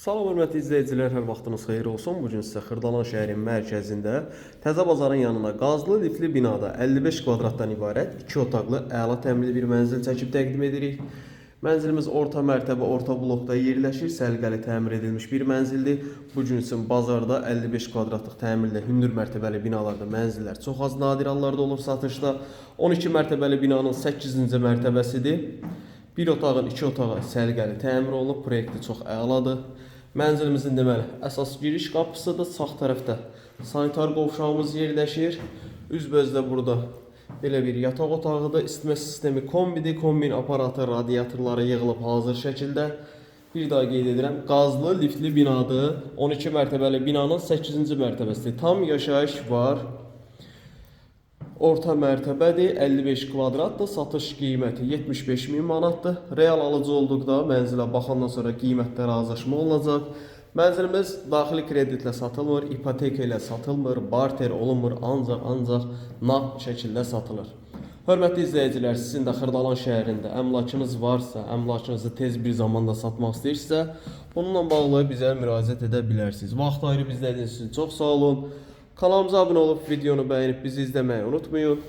Salam hörmətli izləyicilər, hər vaxtınız xeyir olsun. Bu gün sizə Xırdalan şəhərinin mərkəzində Təzə bazarın yanına qazlı liftli binada 55 kvadratdan ibarət 2 otaqlı əla təmirli bir mənzil çəkib təqdim edirik. Mənzilimiz orta mərtəbə, orta blokda yerləşir, səliqəli təmir edilmiş bir mənzildir. Bu gün üçün bazarda 55 kvadratlıq təmirlə hündür mərtəbəli binalarda mənzillər çox az nadir hallarda olur satışda. 12 mərtəbəli binanın 8-ci mərtəbəsidir. Bir otağın iki otağı səliqəli təmir olunub, proyekti çox əladır. Mənzilimizin deməli əsas giriş qapısıdır. Sağ tərəfdə sanitar qovşağımız yerləşir. Üzbözdə burada belə bir yataq otağıdır. İsitmə sistemi kombidir. Kombin aparatı, radiatorları yığılıb hazır şəkildə. Bir daha qeyd edirəm, qazlı liftli binadır. 12 mərtəbəli binanın 8-ci mərtəbəsidir. Tam yaşayış var. Orta mərtəbədir, 55 kvadratdır, satış qiyməti 75 min manatdır. Real alıcı olduqda mənzilə baxandan sonra qiymətdə razılaşma olunacaq. Mənzilimiz daxili kreditlə satılmır, ipoteka ilə satılmır, barter olunmur, ancaq ancaq nağd şəkildə satılır. Hörmətli izləyicilər, sizin də Xırdalan şəhərində əmlakınız varsa, əmlakınızı tez bir zamanda satmaq istəyirsə, bununla bağlı bizə müraciət edə bilərsiniz. Vaxt ayırıb izlədiyiniz üçün çox sağ olun. Kanalımıza abone olup videonu beğenip bizi izlemeyi unutmayın.